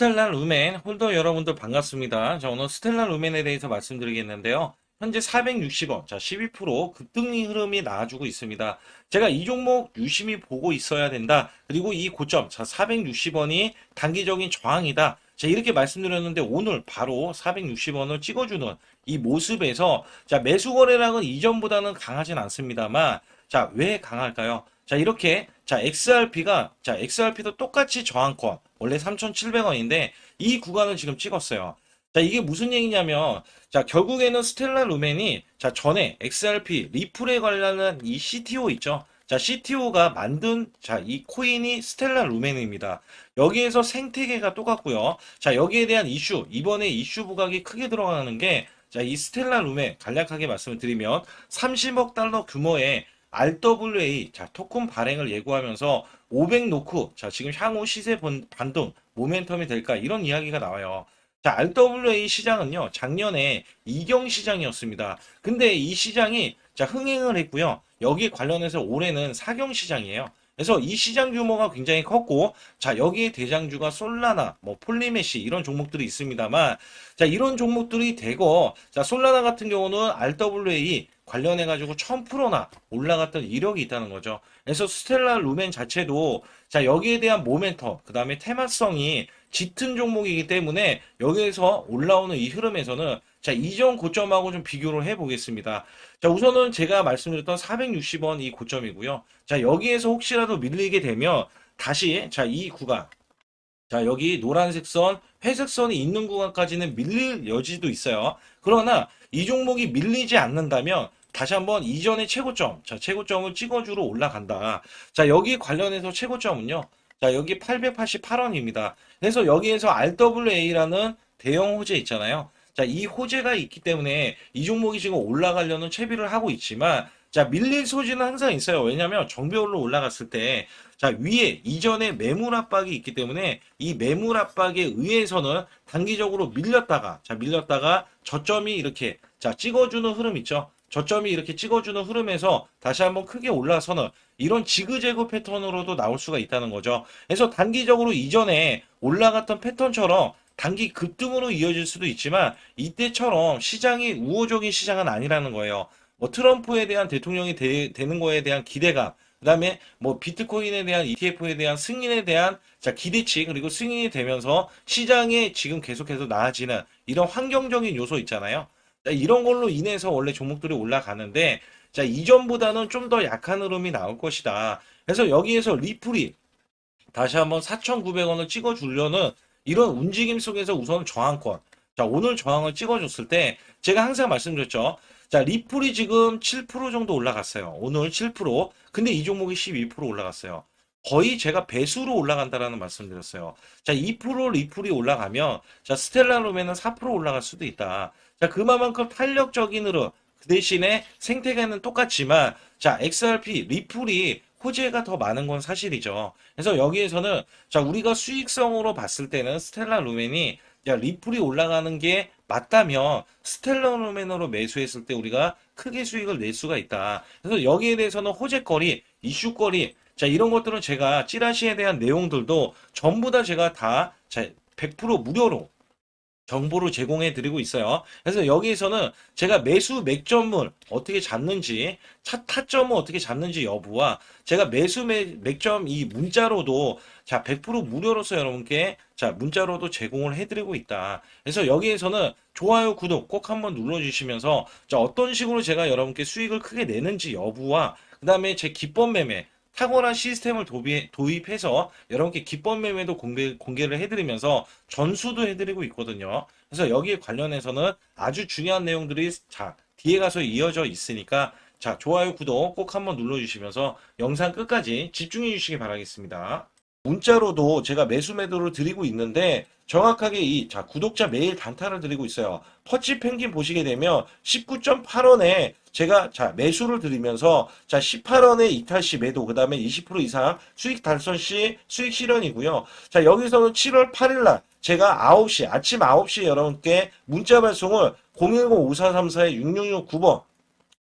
스텔라 루멘 홀더 여러분들 반갑습니다. 자, 오늘 스텔라 루멘에 대해서 말씀드리겠는데요. 현재 460원, 자, 12% 급등이 흐름이 나와주고 있습니다. 제가 이 종목 유심히 보고 있어야 된다. 그리고 이 고점, 자, 460원이 단기적인 저항이다. 자, 이렇게 말씀드렸는데 오늘 바로 460원을 찍어주는 이 모습에서 자, 매수 거래량은 이전보다는 강하진 않습니다만 자, 왜 강할까요? 자, 이렇게 자, XRP가 자, XRP도 똑같이 저항권 원래 3,700원인데 이 구간을 지금 찍었어요. 자, 이게 무슨 얘기냐면 자, 결국에는 스텔라 루멘이 자, 전에 XRP 리플에 관련한 이 CTO 있죠. 자, CTO가 만든 자, 이 코인이 스텔라 루멘입니다. 여기에서 생태계가 똑같고요. 자, 여기에 대한 이슈, 이번에 이슈 부각이 크게 들어가는 게 자, 이 스텔라 루멘 간략하게 말씀을 드리면 30억 달러 규모의 RWA 자 토큰 발행을 예고하면서 500 놓고 자 지금 향후 시세 번- 반등 모멘텀이 될까 이런 이야기가 나와요. 자 RWA 시장은요 작년에 이경 시장이었습니다. 근데 이 시장이 자 흥행을 했고요. 여기에 관련해서 올해는 사경 시장이에요. 그래서 이 시장 규모가 굉장히 컸고 자 여기에 대장주가 솔라나 뭐 폴리메시 이런 종목들이 있습니다만 자 이런 종목들이 되고 자 솔라나 같은 경우는 RWA 관련해 가지고 1000%나 올라갔던 이력이 있다는 거죠. 그래서 스텔라 루멘 자체도 자 여기에 대한 모멘텀 그 다음에 테마성이 짙은 종목이기 때문에 여기에서 올라오는 이 흐름에서는 자 이전 고점하고 좀 비교를 해 보겠습니다. 자 우선은 제가 말씀드렸던 460원 이 고점이고요. 자 여기에서 혹시라도 밀리게 되면 다시 자 이 구간 자, 여기 노란색 선, 회색 선이 있는 구간까지는 밀릴 여지도 있어요. 그러나 이 종목이 밀리지 않는다면 다시 한번 이전의 최고점, 자, 최고점을 찍어주러 올라간다. 자, 여기 관련해서 최고점은요. 자, 여기 888원입니다. 그래서 여기에서 RWA라는 대형 호재 있잖아요. 자, 이 호재가 있기 때문에 이 종목이 지금 올라가려는 채비를 하고 있지만 자, 밀릴 소지는 항상 있어요. 왜냐하면 정배열로 올라갔을 때 자, 위에 이전에 매물 압박이 있기 때문에 이 매물 압박에 의해서는 단기적으로 밀렸다가, 자, 밀렸다가 저점이 이렇게, 자, 찍어주는 흐름 있죠? 저점이 이렇게 찍어주는 흐름에서 다시 한번 크게 올라서는 이런 지그재그 패턴으로도 나올 수가 있다는 거죠. 그래서 단기적으로 이전에 올라갔던 패턴처럼 단기 급등으로 이어질 수도 있지만 이때처럼 시장이 우호적인 시장은 아니라는 거예요. 뭐 트럼프에 대한 대통령이 되, 는 거에 대한 기대감, 그다음에 뭐 비트코인에 대한 ETF에 대한 승인에 대한 자 기대치 그리고 승인이 되면서 시장에 지금 계속해서 나아지는 이런 환경적인 요소 있잖아요. 자, 이런 걸로 인해서 원래 종목들이 올라가는데 자 이전보다는 좀 더 약한 흐름이 나올 것이다. 그래서 여기에서 리플이 다시 한번 4,900원을 찍어주려는 이런 움직임 속에서 우선 저항권. 자 오늘 저항을 찍어줬을 때 제가 항상 말씀드렸죠. 자, 리플이 지금 7% 정도 올라갔어요. 오늘 7%. 근데 이 종목이 12% 올라갔어요. 거의 제가 배수로 올라간다라는 말씀드렸어요. 자, 2% 리플이 올라가면, 자, 스텔라 룸에는 4% 올라갈 수도 있다. 자, 그만큼 탄력적인 흐름. 그 대신에 생태계는 똑같지만, 자, XRP, 리플이 호재가 더 많은 건 사실이죠. 그래서 여기에서는, 자, 우리가 수익성으로 봤을 때는 스텔라 루멘이 야, 리플이 올라가는 게 맞다면 스텔라 루멘으로 매수했을 때 우리가 크게 수익을 낼 수가 있다. 그래서 여기에 대해서는 호재거리, 이슈거리, 자, 이런 것들은 제가 찌라시에 대한 내용들도 전부 다 제가 다 100% 무료로 정보를 제공해 드리고 있어요. 그래서 여기에서는 제가 매수 맥점을 어떻게 잡는지, 차 타점을 어떻게 잡는지 여부와 제가 매수 매, 맥점 이 문자로도 자, 100% 무료로서 여러분께 자, 문자로도 제공을 해 드리고 있다. 그래서 여기에서는 좋아요, 구독 꼭 한번 눌러 주시면서 자, 어떤 식으로 제가 여러분께 수익을 크게 내는지 여부와 그다음에 제 기법 매매 탁월한 시스템을 도비, 도입 해서 여러분께 기법 매매도 공개, 공개를 해드리면서 전수도 해드리고 있거든요. 그래서 여기에 관련해서는 아주 중요한 내용들이 자, 뒤에 가서 이어져 있으니까 자, 좋아요, 구독 꼭 한번 눌러주시면서 영상 끝까지 집중해 주시기 바라겠습니다. 문자로도 제가 매수 매도를 드리고 있는데 정확하게 이 자 구독자 매일 단타를 드리고 있어요. 퍼치 펭귄 보시게 되면 19.8원에 제가 자 매수를 드리면서 자 18원에 이탈 시 매도 그 다음에 20% 이상 수익 달성 시 수익 실현이고요. 자 여기서는 7월 8일 날 제가 9시 아침 9시에 여러분께 문자 발송을 010-5434-6669번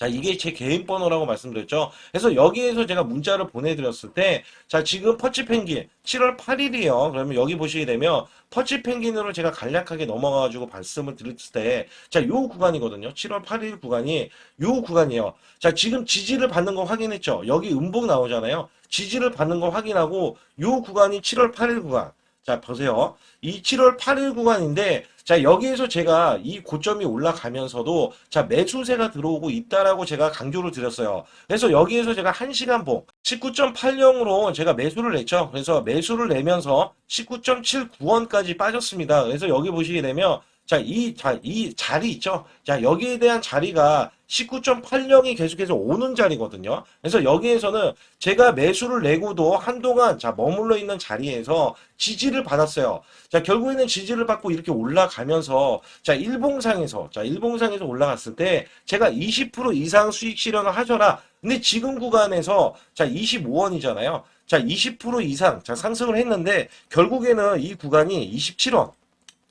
자, 이게 제 개인 번호라고 말씀드렸죠. 그래서 여기에서 제가 문자를 보내드렸을 때, 자, 지금 퍼치 펭귄 7월 8일이에요. 그러면 여기 보시게 되면 퍼치 펭귄으로 제가 간략하게 넘어가가지고 말씀을 드렸을 때, 자, 요 구간이거든요. 7월 8일 구간이 요 구간이에요. 자, 지금 지지를 받는 거 확인했죠. 여기 음봉 나오잖아요. 지지를 받는 거 확인하고 요 구간이 7월 8일 구간. 자, 보세요. 이 7월 8일 구간인데, 자, 여기에서 제가 이 고점이 올라가면서도, 자, 매수세가 들어오고 있다라고 제가 강조를 드렸어요. 그래서 여기에서 제가 1시간 봉, 19.80으로 제가 매수를 냈죠. 그래서 매수를 내면서 19.79원까지 빠졌습니다. 그래서 여기 보시게 되면, 자, 이, 자, 이 자리 있죠? 자, 여기에 대한 자리가 19.80이 계속해서 오는 자리거든요. 그래서 여기에서는 제가 매수를 내고도 한동안 자, 머물러 있는 자리에서 지지를 받았어요. 자, 결국에는 지지를 받고 이렇게 올라가면서 자, 일봉상에서 자, 일봉상에서 올라갔을 때 제가 20% 이상 수익 실현을 하셔라. 근데 지금 구간에서 자, 25원이잖아요. 자, 20% 이상 자, 상승을 했는데 결국에는 이 구간이 27원.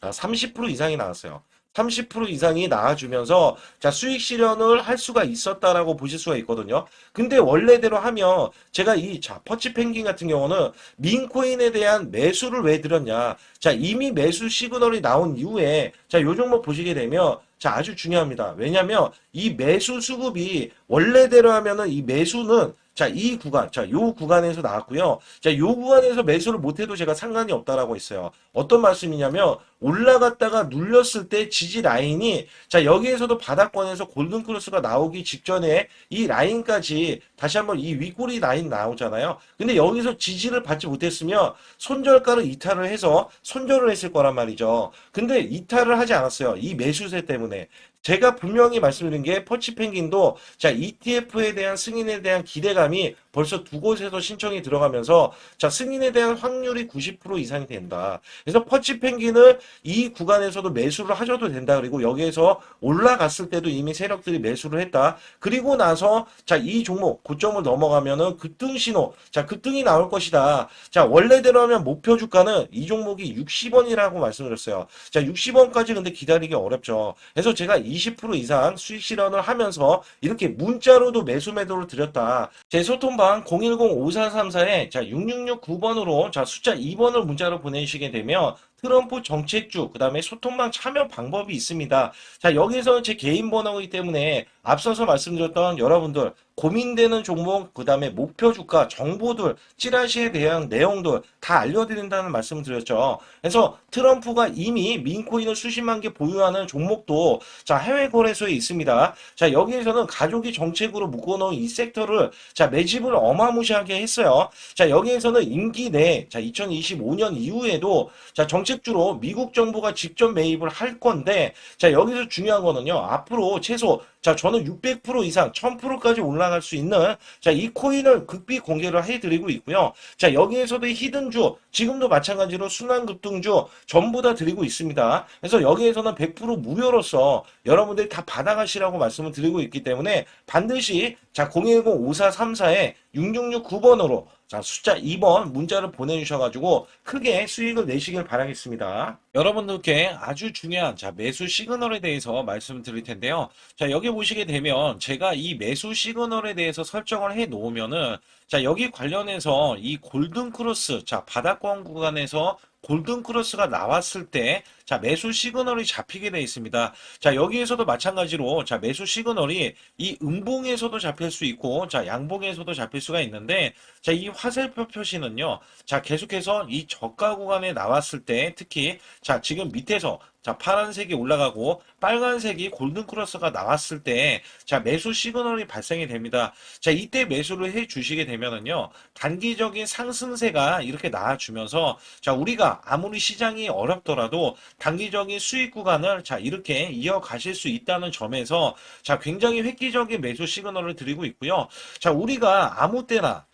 자, 30% 이상이 나왔어요. 30% 이상이 나와주면서 자 수익 실현을 할 수가 있었다라고 보실 수가 있거든요. 근데 원래대로 하면 제가 이자 퍼치 펭귄 같은 경우는 민코인에 대한 매수를 왜 드렸냐? 자 이미 매수 시그널이 나온 이후에 자요 종목 보시게 되면 자 아주 중요합니다. 왜냐면 이 매수 수급이 원래대로 하면은 이 매수는 자, 이 구간, 자, 요 구간에서 나왔고요. 자, 요 구간에서 매수를 못해도 제가 상관이 없다라고 했어요. 어떤 말씀이냐면, 올라갔다가 눌렸을 때 지지 라인이, 자, 여기에서도 바닥권에서 골든 크로스가 나오기 직전에 이 라인까지 다시 한번 이 윗꼬리 라인 나오잖아요. 근데 여기서 지지를 받지 못했으면 손절가를 이탈을 해서 손절을 했을 거란 말이죠. 근데 이탈을 하지 않았어요. 이 매수세 때문에. 제가 분명히 말씀드린 게 퍼치 펭귄도 자 ETF에 대한 승인에 대한 기대감이 벌써 두 곳에서 신청이 들어가면서 자 승인에 대한 확률이 90% 이상이 된다. 그래서 퍼치 펭귄을 이 구간에서도 매수를 하셔도 된다. 그리고 여기에서 올라갔을 때도 이미 세력들이 매수를 했다. 그리고 나서 자 이 종목 고점을 넘어가면은 급등 신호 자 급등이 나올 것이다. 자 원래대로 하면 목표 주가는 이 종목이 60원이라고 말씀드렸어요. 자 60원까지 근데 기다리기 어렵죠. 그래서 제가 20% 이상 수익 실현을 하면서 이렇게 문자로도 매수 매도를 드렸다. 제 소통방 010-5434에 자 6669번으로 자 숫자 2번을 문자로 보내주시게 되면 트럼프 정책주, 그 다음에 소통방 참여 방법이 있습니다. 자, 여기서 제 개인 번호이기 때문에 앞서서 말씀드렸던 여러분들, 고민되는 종목, 그 다음에 목표 주가, 정보들, 찌라시에 대한 내용들 다 알려드린다는 말씀을 드렸죠. 그래서 트럼프가 이미 민코인을 수십만 개 보유하는 종목도 자, 해외 거래소에 있습니다. 자, 여기에서는 가족이 정책으로 묶어놓은 이 섹터를 자, 매집을 어마무시하게 했어요. 자, 여기에서는 임기 내, 자, 2025년 이후에도 자, 정책주로 미국 정부가 직접 매입을 할 건데, 자, 여기서 중요한 거는요, 앞으로 최소 자, 저는 600% 이상, 1000%까지 올라갈 수 있는, 자, 이 코인을 극비 공개를 해드리고 있고요. 자, 여기에서도 히든주, 지금도 마찬가지로 순환급등주, 전부 다 드리고 있습니다. 그래서 여기에서는 100% 무료로서 여러분들이 다 받아가시라고 말씀을 드리고 있기 때문에 반드시, 자, 010-5434에 6669번으로 자, 숫자 2번 문자를 보내주셔가지고 크게 수익을 내시길 바라겠습니다. 여러분들께 아주 중요한 자, 매수 시그널에 대해서 말씀을 드릴 텐데요. 자, 여기 보시게 되면 제가 이 매수 시그널에 대해서 설정을 해 놓으면은 자, 여기 관련해서 이 골든 크로스, 자, 바닥권 구간에서 골든 크로스가 나왔을 때, 자, 매수 시그널이 잡히게 되어 있습니다. 자, 여기에서도 마찬가지로, 자, 매수 시그널이 이 음봉에서도 잡힐 수 있고, 자, 양봉에서도 잡힐 수가 있는데, 자, 이 화살표 표시는요, 자, 계속해서 이 저가 구간에 나왔을 때, 특히, 자, 지금 밑에서, 자, 파란색이 올라가고, 빨간색이 골든 크로스가 나왔을 때, 자, 매수 시그널이 발생이 됩니다. 자, 이때 매수를 해 주시게 되면은요, 단기적인 상승세가 이렇게 나와 주면서, 자, 우리가 아무리 시장이 어렵더라도 단기적인 수익 구간을 자, 이렇게 이어가실 수 있다는 점에서, 자, 굉장히 획기적인 매수 시그널을 드리고 있고요. 자, 우리가 아무 때나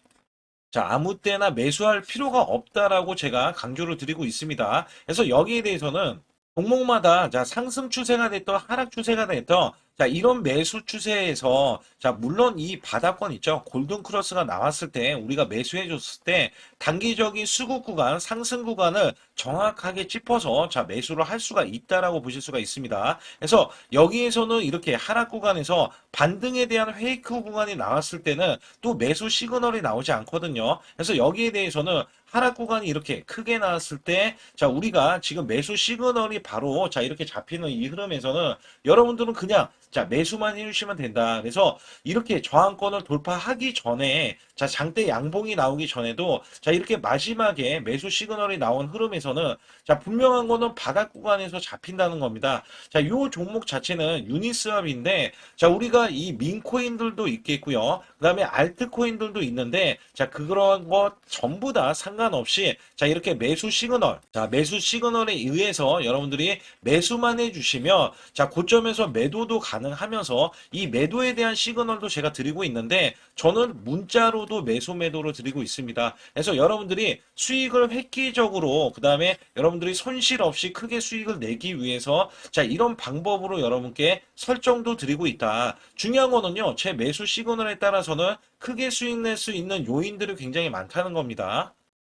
자, 아무 때나 매수할 필요가 없다라고 제가 강조를 드리고 있습니다. 그래서 여기에 대해서는 종목마다 자 상승 추세가 됐던 하락 추세가 됐던 자 이런 매수 추세에서 자 물론 이 바닥권 있죠 골든 크로스가 나왔을 때 우리가 매수해 줬을 때 단기적인 수급 구간 상승 구간을 정확하게 짚어서 자 매수를 할 수가 있다라고 보실 수가 있습니다. 그래서 여기에서는 이렇게 하락 구간에서 반등에 대한 페이크 구간이 나왔을 때는 또 매수 시그널이 나오지 않거든요. 그래서 여기에 대해서는 하락 구간이 이렇게 크게 나왔을 때, 자, 우리가 지금 매수 시그널이 바로, 자, 이렇게 잡히는 이 흐름에서는 여러분들은 그냥, 자, 매수만 해주시면 된다. 그래서 이렇게 저항권을 돌파하기 전에, 자, 장대 양봉이 나오기 전에도, 자, 이렇게 마지막에 매수 시그널이 나온 흐름에서는, 자, 분명한 거는 바닥 구간에서 잡힌다는 겁니다. 자, 요 종목 자체는 유니스왑인데, 자, 우리가 이 민코인들도 있겠고요. 그 다음에 알트코인들도 있는데, 자, 그런 것 전부 다 상관없이, 자, 이렇게 매수 시그널, 자, 매수 시그널에 의해서 여러분들이 매수만 해주시면, 자, 고점에서 매도도 가 능하면서, 이 매도에 대한 시그널도 제가 드리고 있는데, 저는 문자로도 매수 매도를 드리고 있습니다. 그래서 여러분들이 수익을 획기적으로, 그 다음에 여러분들이 손실 없이 크게 수익을 내기 위해서, 자, 이런 방법으로 여러분께 설정도 드리고 있다. 중요한 거는요, 제 매수 시그널에 따라서는 크게 수익 낼 수 있는 요인들이 굉장히 많다는 겁니다.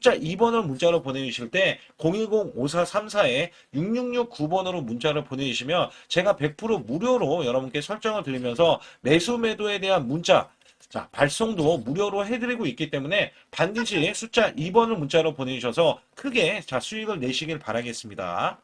숫자 2번을 문자로 보내주실 때 010-5434에 6669번으로 문자를 보내주시면 제가 100% 무료로 여러분께 설정을 드리면서 매수 매도에 대한 문자 자, 발송도 무료로 해드리고 있기 때문에 반드시 숫자 2번을 문자로 보내주셔서 크게 자, 수익을 내시길 바라겠습니다.